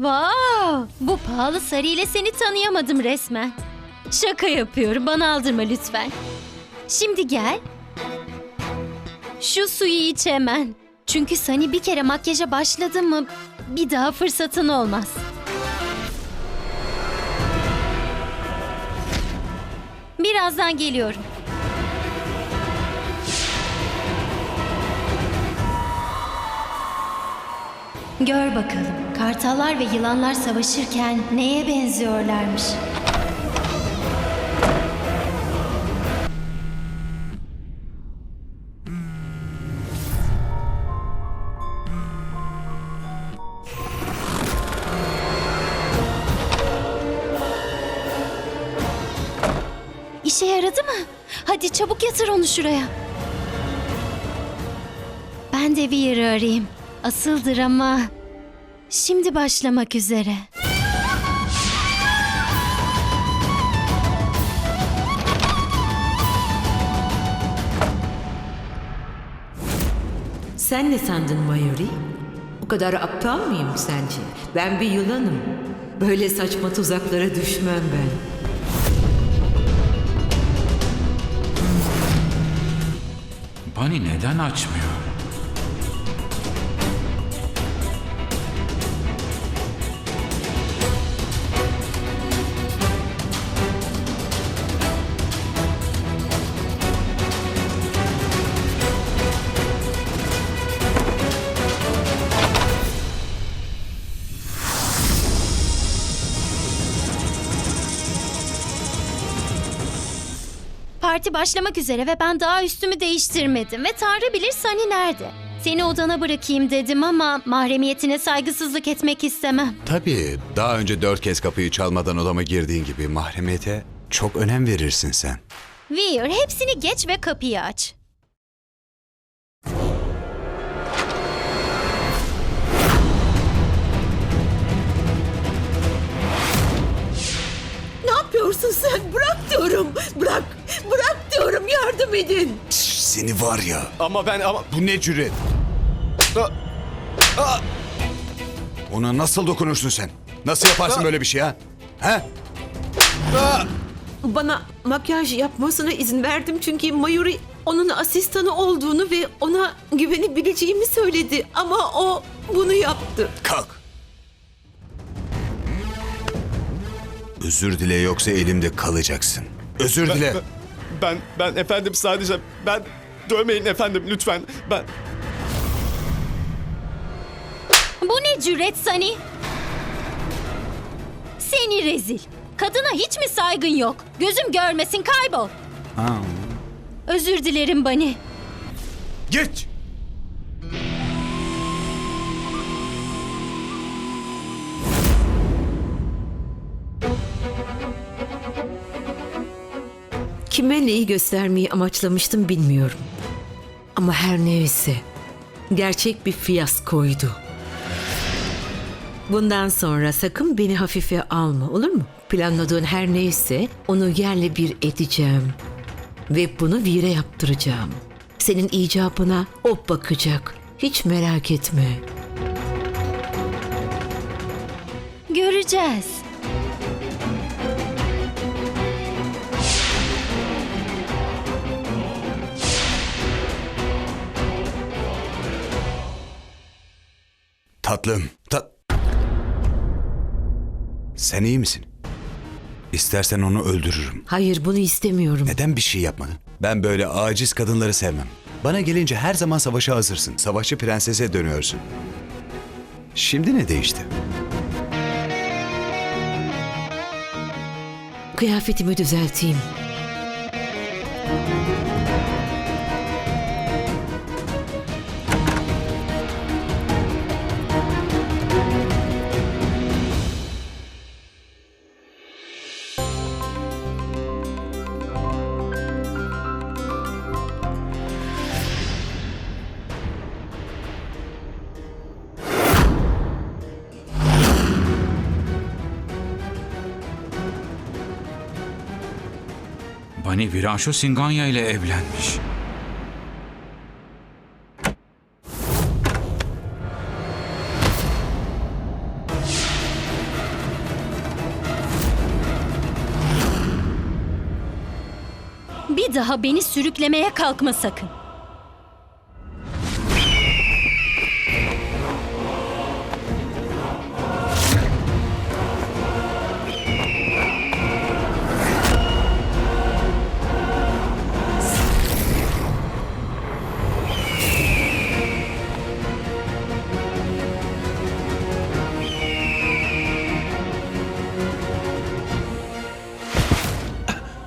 Wow, bu pahalı sarı ile seni tanıyamadım resmen. Şaka yapıyorum, bana aldırma lütfen. Şimdi gel. Şu suyu iç hemen. Çünkü Sani bir kere makyaja başladı mı bir daha fırsatın olmaz. Birazdan geliyorum. Gör bakalım kartallar ve yılanlar savaşırken neye benziyorlarmış? İşe yaradı mı? Hadi çabuk yatır onu şuraya. Ben de Weir'ı arayayım. Asıl drama şimdi başlamak üzere. Sen ne sandın Mayuri? O kadar aptal mıyım sence? Ben bir yılanım. Böyle saçma tuzaklara düşmem ben. Bunny neden açmıyor? Parti başlamak üzere ve ben daha üstümü değiştirmedim ve Tanrı bilir Sani nerede? Seni odana bırakayım dedim ama mahremiyetine saygısızlık etmek istemem. Tabii daha önce dört kez kapıyı çalmadan odama girdiğin gibi mahremiyete çok önem verirsin sen. Weir hepsini geç ve kapıyı aç. Ne yapıyorsun sen? Bırak diyorum. Bırak. Bırak diyorum. Yardım edin. Seni var ya. Ama ben ama Bu ne cüret? Ona nasıl dokunursun sen? Nasıl yaparsın böyle bir şey ha? Ha? Bana makyaj yapmasına izin verdim çünkü Mayuri onun asistanı olduğunu ve ona güvenebileceğimi söyledi. Ama o bunu yaptı. Kalk. Özür dile yoksa elimde kalacaksın. Özür dile. Ben ben efendim sadece ben dövmeyin efendim lütfen. Ben Bu ne cüret Sani? Seni rezil. Kadına hiç mi saygın yok? Gözüm görmesin kaybol. Özür dilerim Bani. Git. Kime neyi göstermeyi amaçlamıştım bilmiyorum. Ama her neyse gerçek bir fiyaskoydu. Bundan sonra sakın beni hafife alma olur mu? Planladığın her neyse onu yerle bir edeceğim. Ve bunu vire yaptıracağım. Senin icabına o bakacak. Hiç merak etme. Göreceğiz. Tatlım. Ta Sen iyi misin? İstersen onu öldürürüm. Hayır bunu istemiyorum. Neden bir şey yapmadın? Ben böyle aciz kadınları sevmem. Bana gelince her zaman savaşa hazırsın. Savaşçı prensese dönüyorsun. Şimdi ne değişti? Kıyafetimi düzelteyim. Canşu Singanya ile evlenmiş. Bir daha beni sürüklemeye kalkma sakın.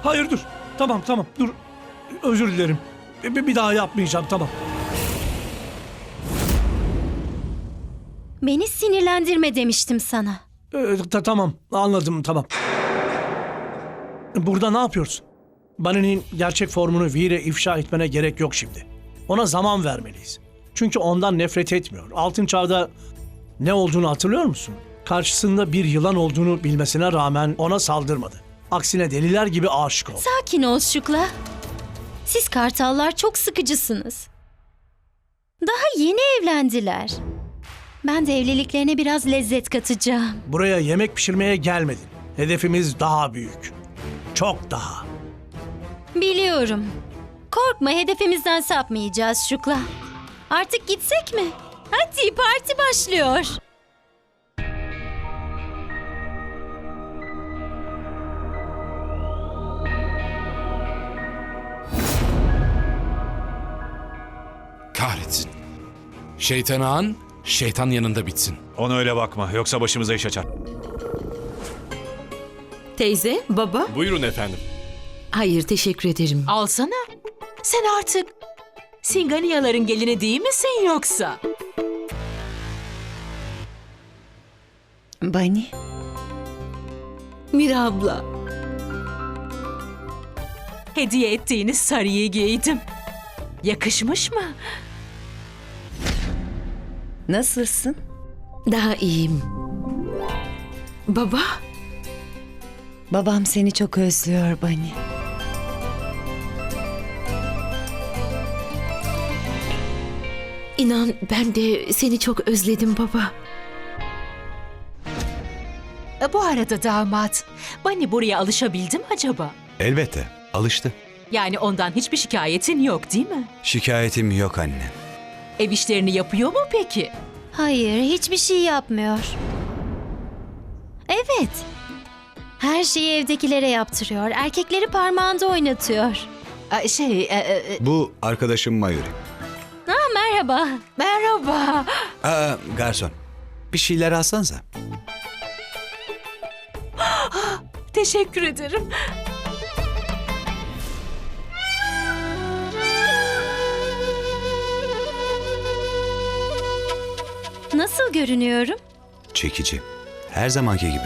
Hayır dur. Tamam tamam dur. Özür dilerim. Bir, bir daha yapmayacağım tamam. Beni sinirlendirme demiştim sana. Ee, ta- tamam anladım tamam. Burada ne yapıyorsun? Bunny'nin gerçek formunu Veer'e ifşa etmene gerek yok şimdi. Ona zaman vermeliyiz. Çünkü ondan nefret etmiyor. Altın Çağ'da ne olduğunu hatırlıyor musun? Karşısında bir yılan olduğunu bilmesine rağmen ona saldırmadı. Aksine deliler gibi aşık oldu. Sakin ol Şukla. Siz kartallar çok sıkıcısınız. Daha yeni evlendiler. Ben de evliliklerine biraz lezzet katacağım. Buraya yemek pişirmeye gelmedin. Hedefimiz daha büyük. Çok daha. Biliyorum. Korkma hedefimizden sapmayacağız Şukla. Artık gitsek mi? Hadi parti başlıyor. Şeytan ağan, şeytan yanında bitsin. Ona öyle bakma yoksa başımıza iş açar. Teyze, baba? Buyurun efendim. Hayır, teşekkür ederim. Alsana. Sen artık Singaniyaların gelini değil misin yoksa? Bani, Mira abla. Hediye ettiğiniz sarıyı giydim. Yakışmış mı? Nasılsın? Daha iyiyim. Baba? Babam seni çok özlüyor Bani. İnan ben de seni çok özledim baba. E, Bu arada damat, Bani buraya alışabildi mi acaba? Elbette. Alıştı. Yani ondan hiçbir şikayetin yok değil mi? Şikayetim yok anne. Ev işlerini yapıyor mu peki? Hayır, hiçbir şey yapmıyor. Evet. Her şeyi evdekilere yaptırıyor. Erkekleri parmağında oynatıyor. E, Şey, e, e, e, Bu arkadaşım Mayuri. Ah merhaba. merhaba. Aa, garson. Bir şeyler alsanıza. Teşekkür ederim. Nasıl görünüyorum? Çekici. Her zamanki gibi.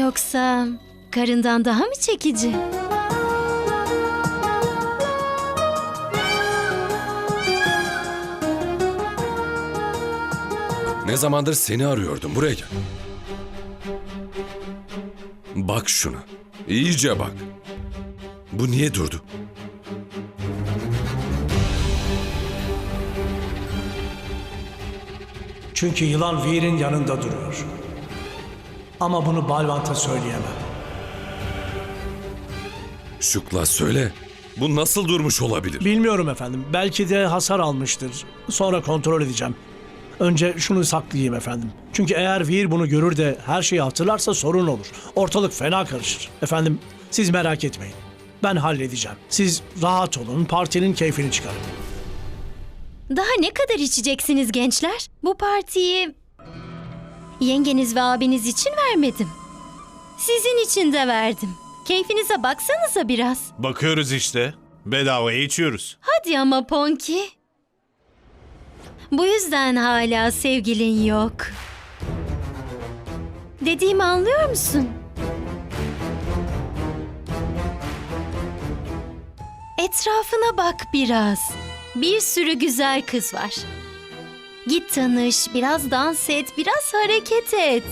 Yoksa karından daha mı çekici? Ne zamandır seni arıyordum. Buraya gel. Bak şuna. İyice bak. Bu niye durdu? Çünkü yılan Veer'in yanında duruyor. Ama bunu Balvant'a söyleyemem. Şukla söyle. Bu nasıl durmuş olabilir? Bilmiyorum efendim. Belki de hasar almıştır. Sonra kontrol edeceğim. Önce şunu saklayayım efendim. Çünkü eğer Veer bunu görür de her şeyi hatırlarsa sorun olur. Ortalık fena karışır. Efendim siz merak etmeyin. Ben halledeceğim. Siz rahat olun, partinin keyfini çıkarın. Daha ne kadar içeceksiniz gençler? Bu partiyi yengeniz ve abiniz için vermedim. Sizin için de verdim. Keyfinize baksanıza biraz. Bakıyoruz işte. Bedavaya içiyoruz. Hadi ama Ponki. Bu yüzden hala sevgilin yok. Dediğimi anlıyor musun? Etrafına bak biraz. Bir sürü güzel kız var. Git tanış, biraz dans et, biraz hareket et.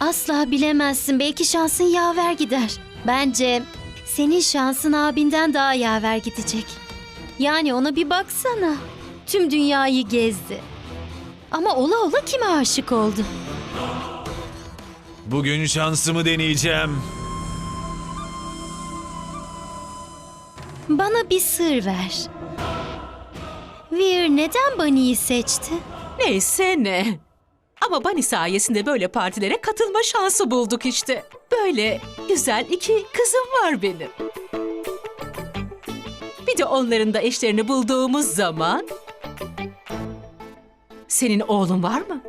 Asla bilemezsin. Belki şansın yaver gider. Bence senin şansın abinden daha yaver gidecek. Yani ona bir baksana. Tüm dünyayı gezdi. Ama ola ola kime aşık oldu? Bugün şansımı deneyeceğim. Bana bir sır ver. Veer neden Bunny'i seçti? Neyse ne. Ama Bani sayesinde böyle partilere katılma şansı bulduk işte. Böyle güzel iki kızım var benim. Bir de onların da eşlerini bulduğumuz zaman... Senin oğlun var mı?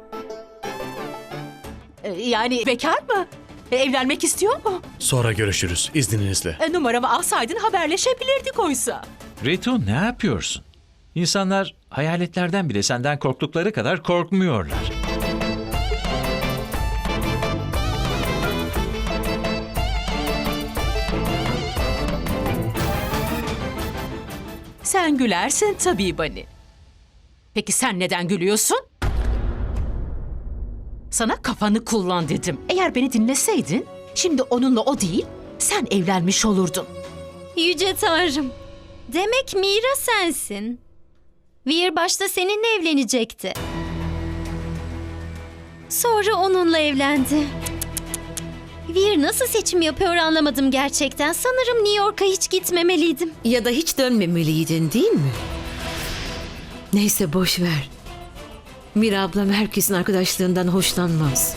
Ee, Yani bekar mı? E, Evlenmek istiyor mu? Sonra görüşürüz izninizle. E, Numaramı alsaydın haberleşebilirdik oysa. Reto ne yapıyorsun? İnsanlar hayaletlerden bile senden korktukları kadar korkmuyorlar. Sen gülersin tabii Bani. Peki sen neden gülüyorsun? Sana kafanı kullan dedim. Eğer beni dinleseydin, şimdi onunla o değil, sen evlenmiş olurdun. Yüce Tanrım. Demek Mira sensin. Veer başta seninle evlenecekti. Sonra onunla evlendi. Veer nasıl seçim yapıyor anlamadım gerçekten. Sanırım New York'a hiç gitmemeliydim. Ya da hiç dönmemeliydin değil mi? Neyse boş ver. Mira ablam herkesin arkadaşlığından hoşlanmaz.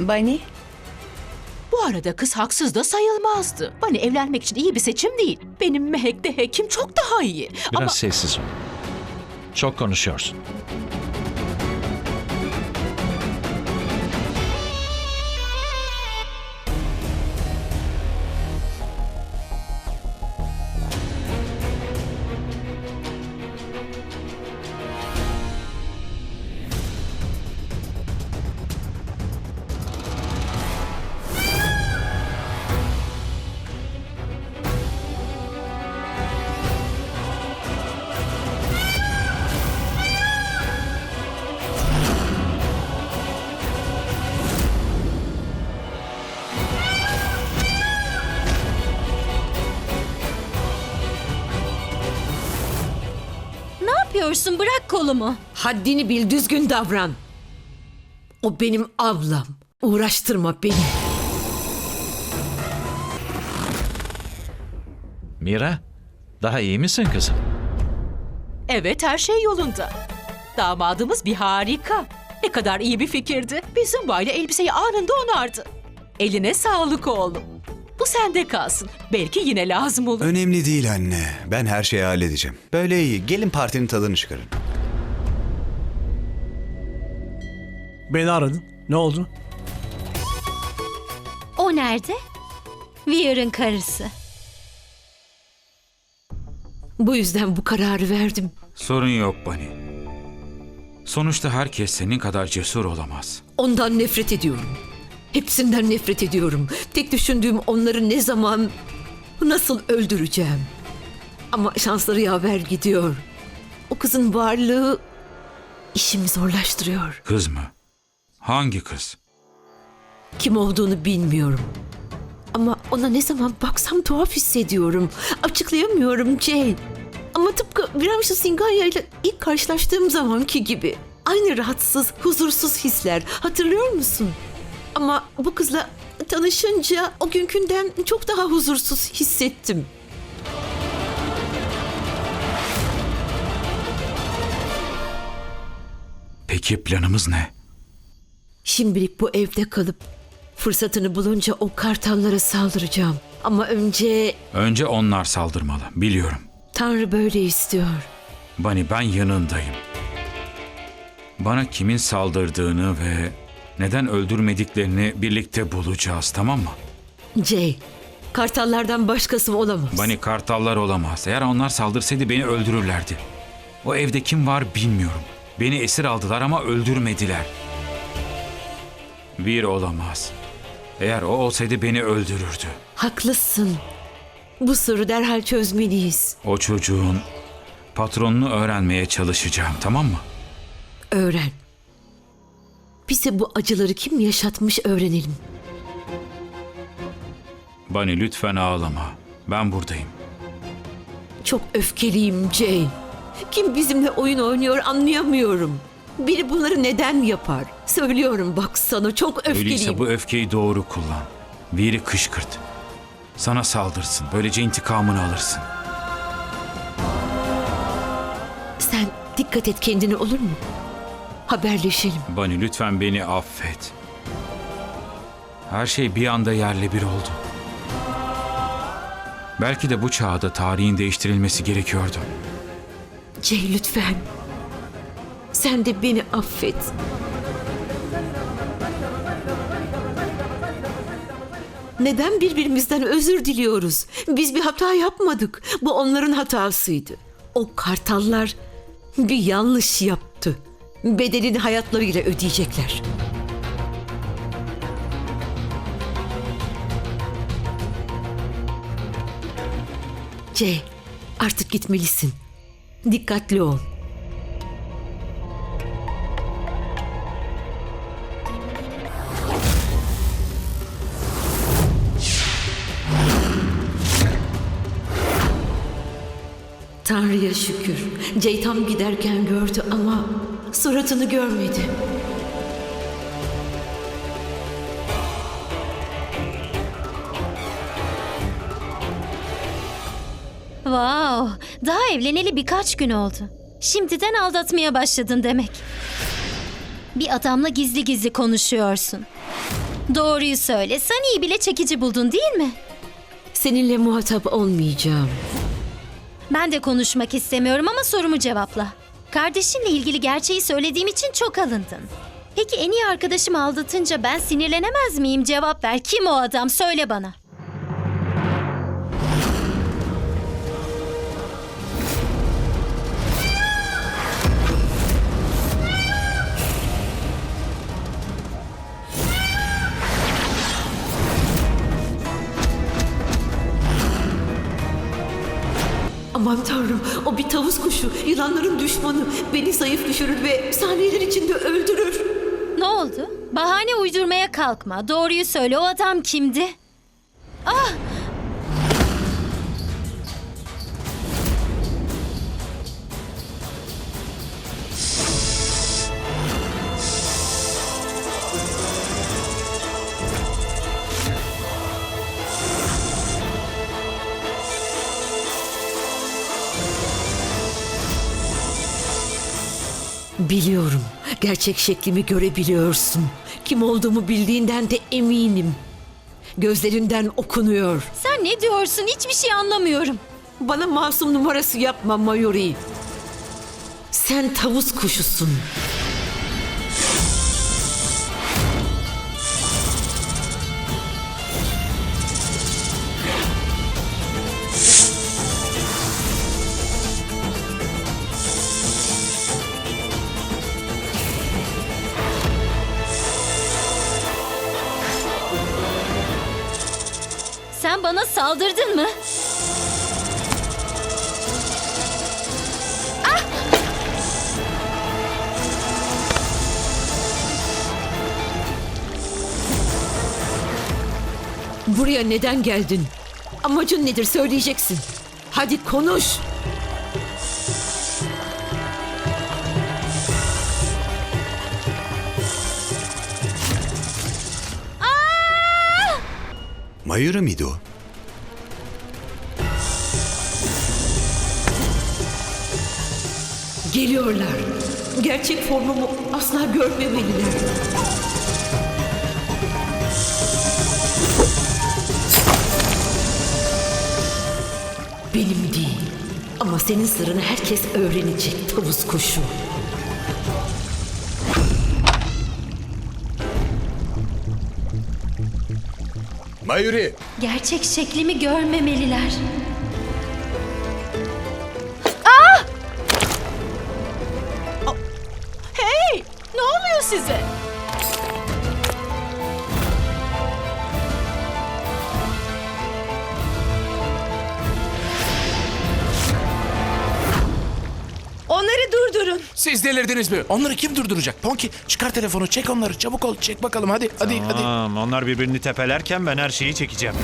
Bani, Bu arada kız haksız da sayılmazdı. Bani evlenmek için iyi bir seçim değil. Benim Mehek'te hekim çok daha iyi. Biraz Ama sessiz ol. Çok konuşuyorsun. Yapıyorsun? Bırak kolumu. Haddini bil, düzgün davran. O benim ablam. Uğraştırma beni. Mira, daha iyi misin kızım? evet her şey yolunda. Damadımız bir harika. Ne kadar iyi bir fikirdi. Bizim bayla elbiseyi anında onardı. Eline sağlık oğlum. Bu sende kalsın. Belki yine lazım olur. Önemli değil anne. Ben her şeyi halledeceğim. Böyle iyi. Gelin partinin tadını çıkarın. Beni aradın. Ne oldu? O nerede? Veer'ın karısı. Bu yüzden bu kararı verdim. Sorun yok Bani. Sonuçta herkes senin kadar cesur olamaz. Ondan nefret ediyorum. Hepsinden nefret ediyorum. Tek düşündüğüm onları ne zaman, nasıl öldüreceğim. Ama şansları yaver gidiyor. O kızın varlığı işimi zorlaştırıyor. Kız mı? Hangi kız? Kim olduğunu bilmiyorum. Ama ona ne zaman baksam tuhaf hissediyorum. Açıklayamıyorum Jane. Ama tıpkı Viramşa Singanya ile ilk karşılaştığım zamanki gibi. Aynı rahatsız, huzursuz hisler. Hatırlıyor musun? Ama bu kızla tanışınca o günkünden çok daha huzursuz hissettim. Peki planımız ne? Şimdilik bu evde kalıp fırsatını bulunca o kartallara saldıracağım. Ama önce Önce onlar saldırmalı. Biliyorum. Tanrı böyle istiyor. Bani ben yanındayım. Bana kimin saldırdığını ve neden öldürmediklerini birlikte bulacağız tamam mı? Jay, kartallardan başkası olamaz. Bani kartallar olamaz. Eğer onlar saldırsaydı beni öldürürlerdi. O evde kim var bilmiyorum. Beni esir aldılar ama öldürmediler. Bir olamaz. Eğer o olsaydı beni öldürürdü. Haklısın. Bu soru derhal çözmeliyiz. O çocuğun patronunu öğrenmeye çalışacağım tamam mı? Öğren. Bize bu acıları kim yaşatmış öğrenelim. Bani lütfen ağlama. Ben buradayım. Çok öfkeliyim Jay. Kim bizimle oyun oynuyor anlayamıyorum. Biri bunları neden yapar? Söylüyorum bak sana çok öfkeliyim. Öyleyse bu öfkeyi doğru kullan. Viri kışkırt. Sana saldırsın. Böylece intikamını alırsın. Sen dikkat et kendine olur mu? Haberleşelim. Bani lütfen beni affet. Her şey bir anda yerle bir oldu. Belki de bu çağda tarihin değiştirilmesi gerekiyordu. Cey lütfen. Sen de beni affet. Neden birbirimizden özür diliyoruz? Biz bir hata yapmadık. Bu onların hatasıydı. O kartallar bir yanlış yaptı. Bedelini hayatlarıyla ödeyecekler. Cey, artık gitmelisin. Dikkatli ol. Tanrı'ya şükür. Ceytan giderken gördü ama suratını görmedi. Wow, daha evleneli birkaç gün oldu. Şimdiden aldatmaya başladın demek. Bir adamla gizli gizli konuşuyorsun. Doğruyu söyle, sen iyi bile çekici buldun değil mi? Seninle muhatap olmayacağım. Ben de konuşmak istemiyorum ama sorumu cevapla. Kardeşinle ilgili gerçeği söylediğim için çok alındın. Peki en iyi arkadaşım aldatınca ben sinirlenemez miyim? Cevap ver. Kim o adam? Söyle bana. Aman tanrım o bir tavus kuşu. Yılanların düşmanı. Beni zayıf düşürür ve saniyeler içinde öldürür. Ne oldu? Bahane uydurmaya kalkma. Doğruyu söyle. O adam kimdi? Ah! Biliyorum. Gerçek şeklimi görebiliyorsun. Kim olduğumu bildiğinden de eminim. Gözlerinden okunuyor. Sen ne diyorsun? Hiçbir şey anlamıyorum. Bana masum numarası yapma Mayuri. Sen tavus kuşusun. Sen bana saldırdın mı? Buraya neden geldin? Amacın nedir söyleyeceksin. Hadi konuş. Mayura mıydı o? Geliyorlar. Gerçek formumu asla görmemeliler. Benim değil. Ama senin sırrını herkes öğrenecek tavus kuşu. Mayuri! Gerçek şeklimi görmemeliler. Oluyor size? Onları durdurun. Siz delirdiniz mi? Onları kim durduracak? Ponki çıkar telefonu çek onları çabuk ol çek bakalım hadi hadi hadi. Tamam, onlar birbirini tepelerken ben her şeyi çekeceğim.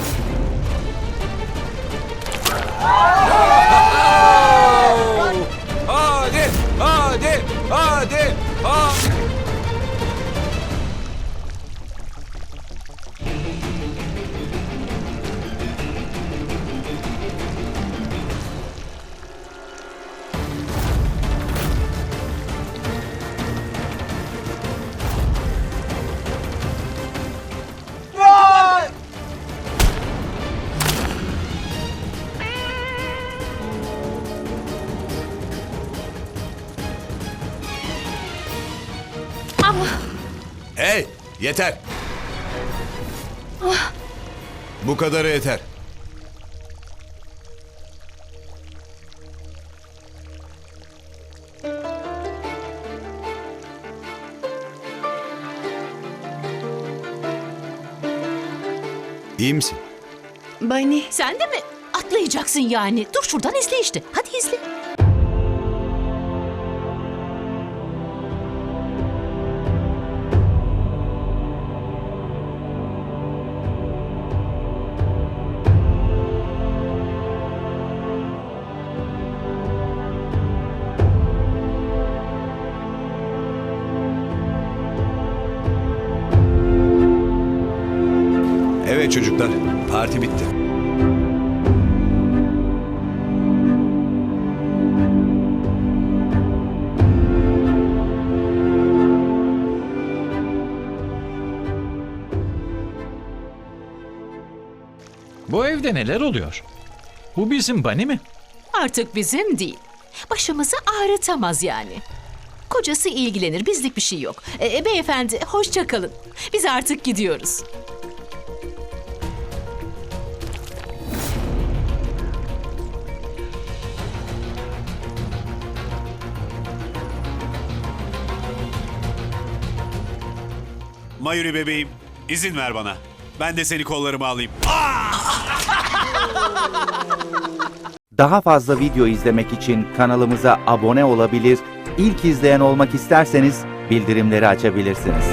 Yeter. Bu kadarı yeter. İyi misin? Bani. Sen de mi atlayacaksın yani? Dur şuradan izle işte. Hadi izle. Çocuklar, parti bitti. Bu evde neler oluyor? Bu bizim Bani mi? Artık bizim değil. Başımızı ağrıtamaz yani. Kocası ilgilenir, bizlik bir şey yok. E, beyefendi, hoşça kalın. Biz artık gidiyoruz. Mayuri bebeğim, izin ver bana. Ben de seni kollarıma alayım. Daha fazla video izlemek için kanalımıza abone olabilir, ilk izleyen olmak isterseniz bildirimleri açabilirsiniz.